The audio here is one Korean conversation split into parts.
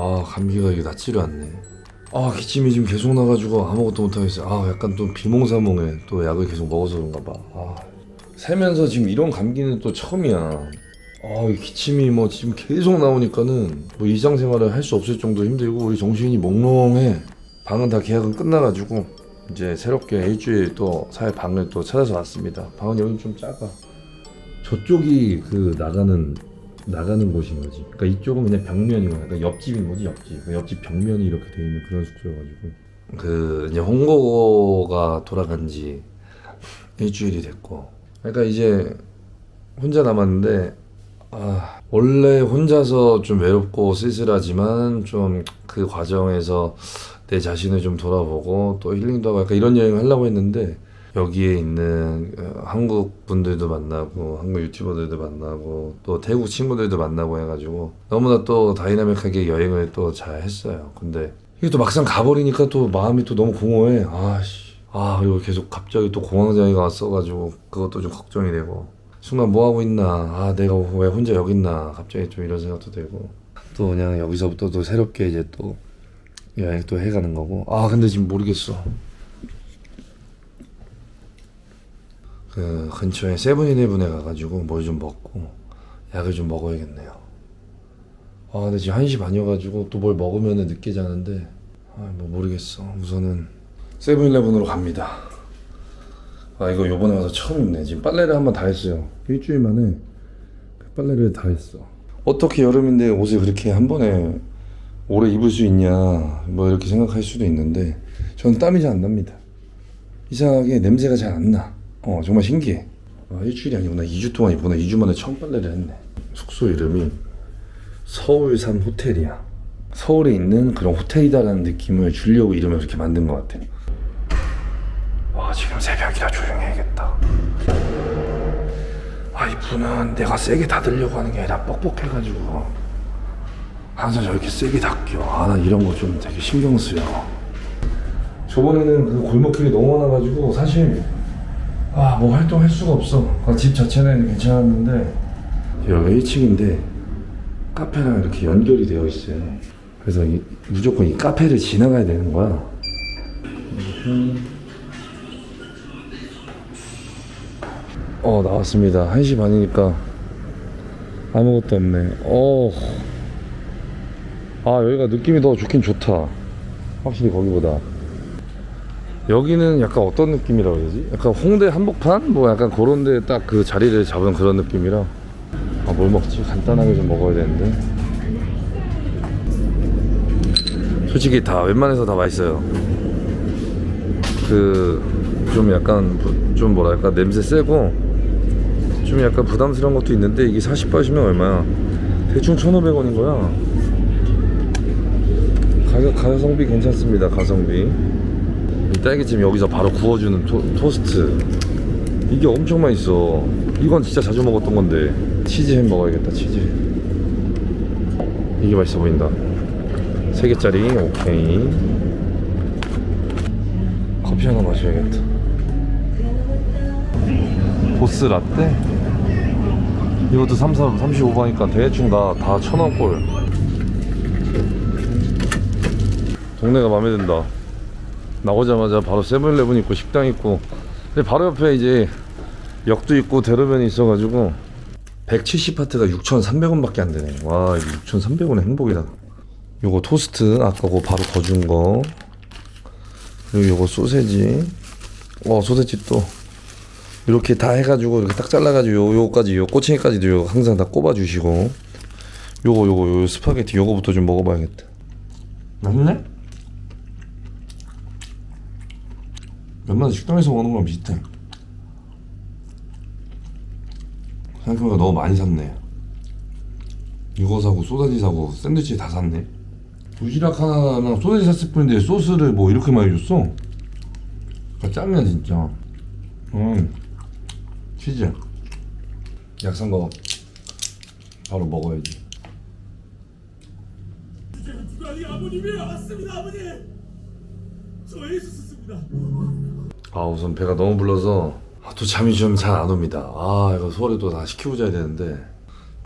아 감기가 이게 낫지를 않네. 아 기침이 지금 계속 나가지고 아무것도 못하겠어요. 아 약간 또 비몽사몽해. 또 약을 계속 먹어서 그런가 봐. 아 세면서 지금 이런 감기는 또 처음이야. 아, 이 기침이 뭐 지금 계속 나오니까는 뭐 일상생활을 할 수 없을 정도로 힘들고 우리 정신이 몽롱해. 방은 다 계약은 끝나가지고 이제 새롭게 일주일 또 살 방을 또 찾아서 왔습니다. 방은 여기 좀 작아. 저쪽이 그 나가는 나가는 곳인 거지. 그러니까 이쪽은 그냥 거야. 그러니까 옆집인 거지 옆집. 그 옆집 벽면이 이렇게 돼 있는 그런 숙소여가지고. 그 이제 홍보가 돌아간 지 일주일이 됐고. 그러니까 이제 혼자 남았는데 아 원래 혼자서 좀 외롭고 쓸쓸하지만 좀 그 과정에서 내 자신을 좀 돌아보고 또 힐링도 하고 약간 이런 여행을 하려고 했는데 여기에 있는 어, 한국 분들도 만나고 한국 유튜버들도 만나고 또 태국 친구들도 만나고 해가지고 너무나 또 다이나믹하게 여행을 또 잘 했어요. 근데 이게 또 막상 가버리니까 또 마음이 또 너무 공허해. 아씨. 아 그리고 계속 갑자기 또 공황장애가 왔어가지고 그것도 좀 걱정이 되고 순간 뭐 하고 있나 아 내가 왜 혼자 여기 있나 갑자기 좀 이런 생각도 들고 또 그냥 여기서부터 또 새롭게 이제 또 여행 또 해가는 거고 아 근데 지금 모르겠어 그 근처에 세븐일레븐에 가가지고 뭘 좀 먹고 약을 좀 먹어야겠네요. 아 근데 지금 1시 반이어가지고 또 뭘 먹으면 늦게 자는데 아 뭐 모르겠어. 우선은 세븐일레븐으로 갑니다. 아 이거 요번에 와서 처음 입네. 지금 빨래를 한 번 다 했어요. 일주일 만에 그 빨래를 다 했어. 어떻게 여름인데 옷을 그렇게 한 번에 오래 입을 수 있냐 뭐 이렇게 생각할 수도 있는데 저는 땀이 잘 안 납니다. 이상하게 냄새가 잘 안 나 어 정말 신기해. 아 일주일이 아니구나. 2주 동안 입구나 2주 만에 처음 빨래를 했네. 숙소 이름이 서울산 호텔이야. 서울에 있는 그런 호텔이다라는 느낌을 주려고 이름을 그렇게 만든 것 같아. 와 지금 새벽이라 조용해야겠다. 아 이 분은 내가 세게 닫으려고 하는 게 아니라 뻑뻑해가지고. 항상 저렇게 세게 닫겨. 아나 이런 거 좀 되게 신경 쓰여. 저번에는 그 골목길이 너무 많아가지고 사실 아 뭐 활동할 수가 없어. 아, 집 자체는 괜찮았는데 여기가 1층인데 카페랑 이렇게 연결이 되어 있어요. 그래서 이- 무조건 이 카페를 지나가야 되는 거야. 어 나왔습니다. 1시 반이니까 아무것도 없네. 어. 아 여기가 느낌이 더 좋긴 좋다. 확실히 거기보다 여기는 약간 어떤 느낌이라고 해야 되지? 약간 홍대 한복판? 뭐 약간 그런 데 딱 그 자리를 잡은 그런 느낌이라 아 뭘 먹지? 간단하게 좀 먹어야 되는데 솔직히 다 웬만해서 다 맛있어요 그 좀 약간 부- 좀 뭐랄까 냄새 세고 좀 약간 부담스러운 것도 있는데 이게 40바시면 얼마야 대충 1,500원인 거야 가격 가성비 괜찮습니다 가성비 이 딸기찜 여기서 바로 구워주는 토, 토스트. 이게 엄청 맛있어. 이건 진짜 자주 먹었던 건데. 치즈햄 먹어야겠다 치즈. 이게 맛있어 보인다. 3개짜리? 오케이. 커피 하나 마셔야겠다. 보스 라떼? 이것도 33, 35바니까 대충 다, 다 천원꼴. 동네가 마음에 든다 나오자마자 바로 세븐일레븐 있고 식당 있고. 근데 바로 옆에 이제 역도 있고 대로변이 있어가지고 170파트가 6,300원밖에 안 되네. 와 이거 6,300원의 행복이다. 요거 토스트 아까 그거 바로 더준 거. 그리고 요거 소세지. 어 소세지 또 이렇게 다 해가지고 이렇게 딱 잘라가지고 요 요거까지 요 꼬챙이까지도 요 항상 다 꼽아주시고. 요거 요거 요 스파게티 요거부터 좀 먹어봐야겠다. 맛있네? 웬만한 식당에서 먹는 거랑 비슷해. 생각해보니까 너무 많이 샀네. 이거 사고 소세지 사고 샌드위치 다 샀네. 도시락 하나랑 소세지 샀을 뿐인데 소스를 뭐 이렇게 많이 줬어? 아, 짱이야 진짜. 음. 치즈. 약 산 거 바로 먹어야지. 아니 아버님이 왔습니다 아버님! 저 예수스입니다 아 우선 배가 너무 불러서 아, 또 잠이 좀 잘 안 옵니다 아 이거 소화도 다 시키고 자야 되는데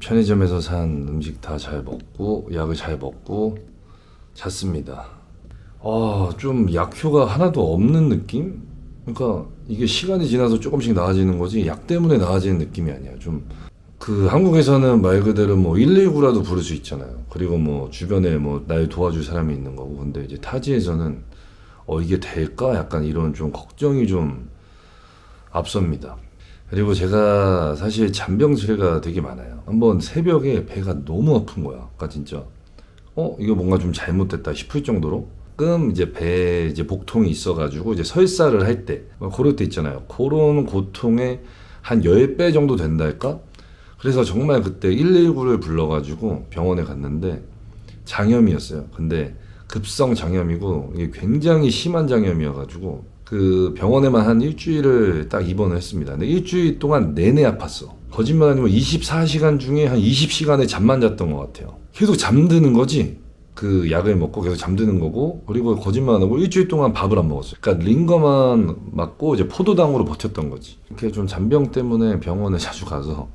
편의점에서 산 음식 다 잘 먹고 약을 잘 먹고 잤습니다. 아, 좀 약효가 하나도 없는 느낌? 그러니까 이게 시간이 지나서 조금씩 나아지는 거지 약 때문에 나아지는 느낌이 아니야. 좀 그 한국에서는 말 그대로 뭐 119라도 부를 수 있잖아요. 그리고 뭐 주변에 뭐날 도와줄 사람이 있는 거고. 근데 이제 타지에서는 어 이게 될까? 약간 이런 좀 걱정이 좀 앞섭니다. 그리고 제가 사실 잔병치레가 되게 많아요. 한번 새벽에 배가 너무 아픈 거야. 아까 진짜 어 이거 뭔가 좀 잘못됐다 싶을 정도로 가끔 이제 배에 이제 복통이 있어가지고 이제 설사를 할 때 그럴 때 있잖아요. 그런 고통의 한 10배 정도 된달까? 그래서 정말 그때 119를 불러가지고 병원에 갔는데 장염이었어요. 근데 급성 장염이고 이게 굉장히 심한 장염이어가지고 그 병원에만 한 일주일을 딱 입원을 했습니다. 근데 일주일 동안 내내 아팠어. 거짓말 아니고 24시간 중에 한 20시간에 잠만 잤던 것 같아요. 계속 잠드는 거지. 그 약을 먹고 계속 잠드는 거고 그리고 거짓말 안 하고 일주일 동안 밥을 안 먹었어요. 그러니까 링거만 맞고 이제 포도당으로 버텼던 거지. 이렇게 좀 잔병 때문에 병원에 자주 가서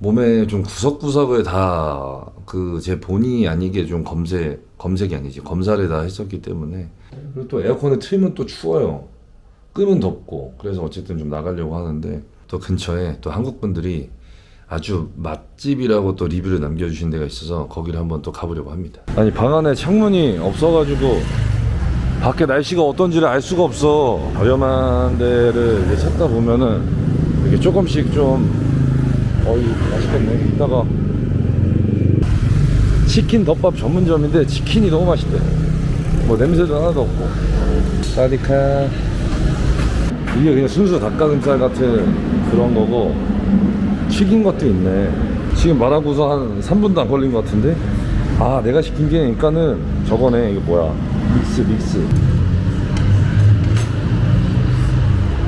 몸에 좀 구석구석을 다 그 제 본의 아니게 좀 검색 검색이 아니지. 검사를 다 했었기 때문에. 그리고 또 에어컨을 틀면 또 추워요. 끄면 덥고. 그래서 어쨌든 좀 나가려고 하는데 또 근처에 또 한국 분들이 아주 맛집이라고 또 리뷰를 남겨주신 데가 있어서 거기를 한번 또 가보려고 합니다. 아니 방 안에 창문이 없어가지고 밖에 날씨가 어떤지를 알 수가 없어. 저렴한 데를 찾다 보면은 이렇게 조금씩 좀 어이 맛있겠네. 이따가 치킨 덮밥 전문점인데 치킨이 너무 맛있대. 뭐 냄새도 하나도 없고. 사디카. 이게 그냥 순수 닭가슴살 같은 그런 거고 튀긴 것도 있네. 지금 말하고서 한 3분도 안 걸린 것 같은데? 아 내가 시킨 게 그러니까는 저거네. 이게 뭐야? 믹스 믹스.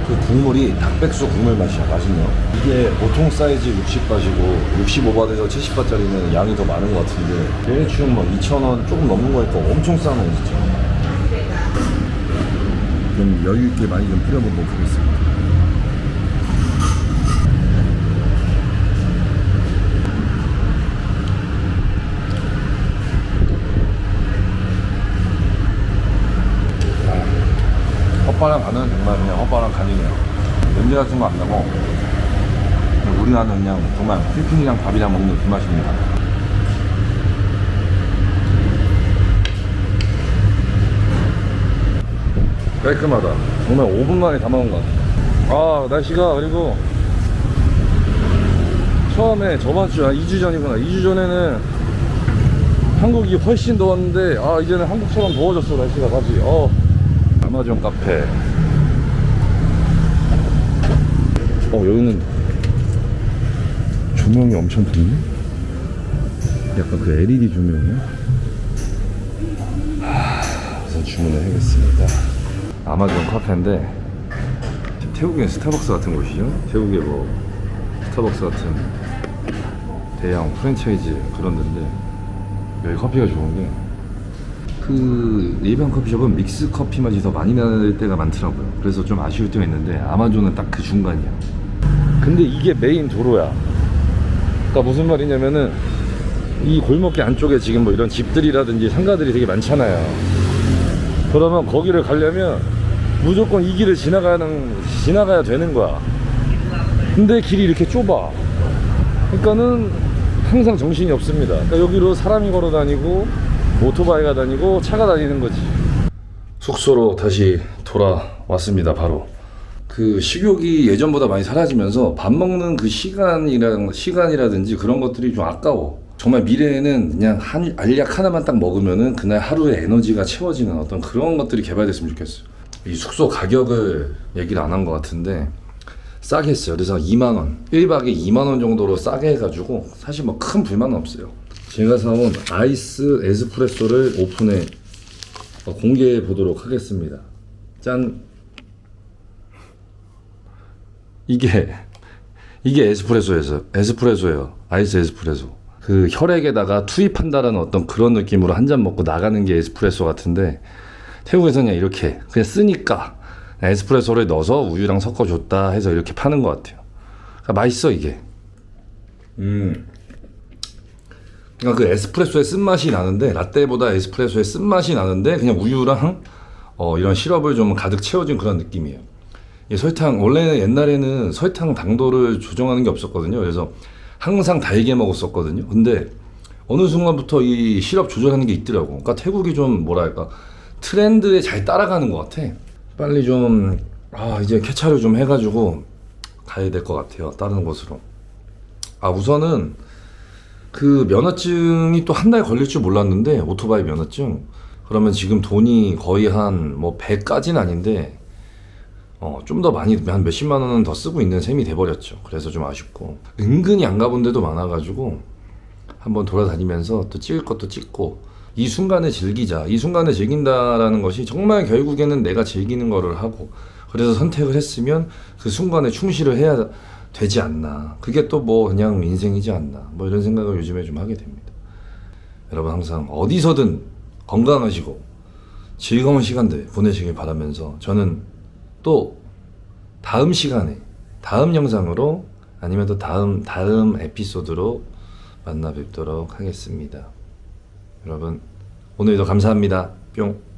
그 국물이 닭백숙 국물 맛이야. 맛있네요 이게 보통 사이즈 60바시고 65바트에서 70바트짜리는 양이 더 많은 것 같은데 대충 뭐 2,000원 조금 넘는 거니까 엄청 싸네 진짜. 좀 여유 있게 많이 좀 뿌려보도록 하겠습니다. 헛바람 가는 정말 그냥 헛바람 간이네요. 냄새 같은 거 안 나고 우리 나는 그냥 정말 필핀이랑 밥이랑 먹는 그 맛입니다. 깔끔하다. 정말 5분 만에 다 먹은 것 같아. 아 날씨가 그리고 처음에 저번 주, 아 2주 전이구나. 2주 전에는 한국이 훨씬 더웠는데 아 이제는 한국처럼 더워졌어 날씨가 다시. 어. 아마존 카페. 어, 여기는 조명이 엄청 좋네? 약간 그 LED 조명이야? 하, 우선 주문을 해야겠습니다. 아마존 카페인데, 태국엔 스타벅스 같은 곳이죠? 태국에 뭐, 스타벅스 같은 대형 프랜차이즈 그런 데인데, 여기 커피가 좋은 게, 그 일반 커피숍은 믹스 커피 맛이 더 많이 나는 때가 많더라고요. 그래서 좀 아쉬울 때가 있는데 아마존은 딱 그 중간이야. 근데 이게 메인 도로야. 그러니까 무슨 말이냐면은 이 골목길 안쪽에 지금 뭐 이런 집들이라든지 상가들이 되게 많잖아요. 그러면 거기를 가려면 무조건 이 길을 지나가는 지나가야 되는 거야. 근데 길이 이렇게 좁아. 그러니까는 항상 정신이 없습니다. 그러니까 여기로 사람이 걸어 다니고 오토바이가 다니고 차가 다니는 거지. 숙소로 다시 돌아왔습니다. 바로 그 식욕이 예전보다 많이 사라지면서 밥 먹는 그 시간이랑 시간이라든지 그런 것들이 좀 아까워. 정말 미래에는 그냥 한 알약 하나만 딱 먹으면은 그날 하루의 에너지가 채워지는 어떤 그런 것들이 개발됐으면 좋겠어요. 이 숙소 가격을 얘기를 안 한 것 같은데 싸게 했어요. 그래서 2만 원, 1박에 2만 원 정도로 싸게 해 가지고 사실 뭐 큰 불만은 없어요. 제가 사온 아이스 에스프레소를 오픈해 어, 공개해 보도록 하겠습니다. 짠. 이게 이게 에스프레소에서 에스프레소예요. 아이스 에스프레소. 그 혈액에다가 투입한다라는 어떤 그런 느낌으로 한 잔 먹고 나가는 게 에스프레소 같은데 태국에서는 그냥 이렇게 그냥 쓰니까 에스프레소를 넣어서 우유랑 섞어줬다 해서 이렇게 파는 것 같아요. 그러니까 맛있어 이게. 음. 그러니까 그 에스프레소의 쓴맛이 나는데 라떼보다 에스프레소의 쓴맛이 나는데 그냥 우유랑 어, 이런 시럽을 좀 가득 채워진 그런 느낌이에요. 이 설탕 원래 옛날에는 설탕 당도를 조정하는 게 없었거든요. 그래서 항상 달게 먹었었거든요. 근데 어느 순간부터 이 시럽 조절하는 게 있더라고. 그러니까 태국이 좀 뭐랄까 트렌드에 잘 따라가는 것 같아. 빨리 좀 아, 이제 캐차를 좀 해가지고 가야 될 것 같아요. 다른 곳으로. 아 우선은 그 면허증이 또 한 달 걸릴 줄 몰랐는데 오토바이 면허증 그러면 지금 돈이 거의 한 뭐 100까지는 아닌데 어, 좀 더 많이 한 몇십만 원은 더 쓰고 있는 셈이 돼버렸죠. 그래서 좀 아쉽고 은근히 안 가본 데도 많아가지고 한번 돌아다니면서 또 찍을 것도 찍고 이 순간에 즐기자. 이 순간에 즐긴다라는 것이 정말 결국에는 내가 즐기는 거를 하고 그래서 선택을 했으면 그 순간에 충실을 해야 되지 않나. 그게 또 뭐 그냥 인생이지 않나. 뭐 이런 생각을 요즘에 좀 하게 됩니다. 여러분 항상 어디서든 건강하시고 즐거운 시간들 보내시길 바라면서 저는 또 다음 시간에 다음 영상으로 아니면 또 다음 다음 에피소드로 만나 뵙도록 하겠습니다. 여러분 오늘도 감사합니다. 뿅.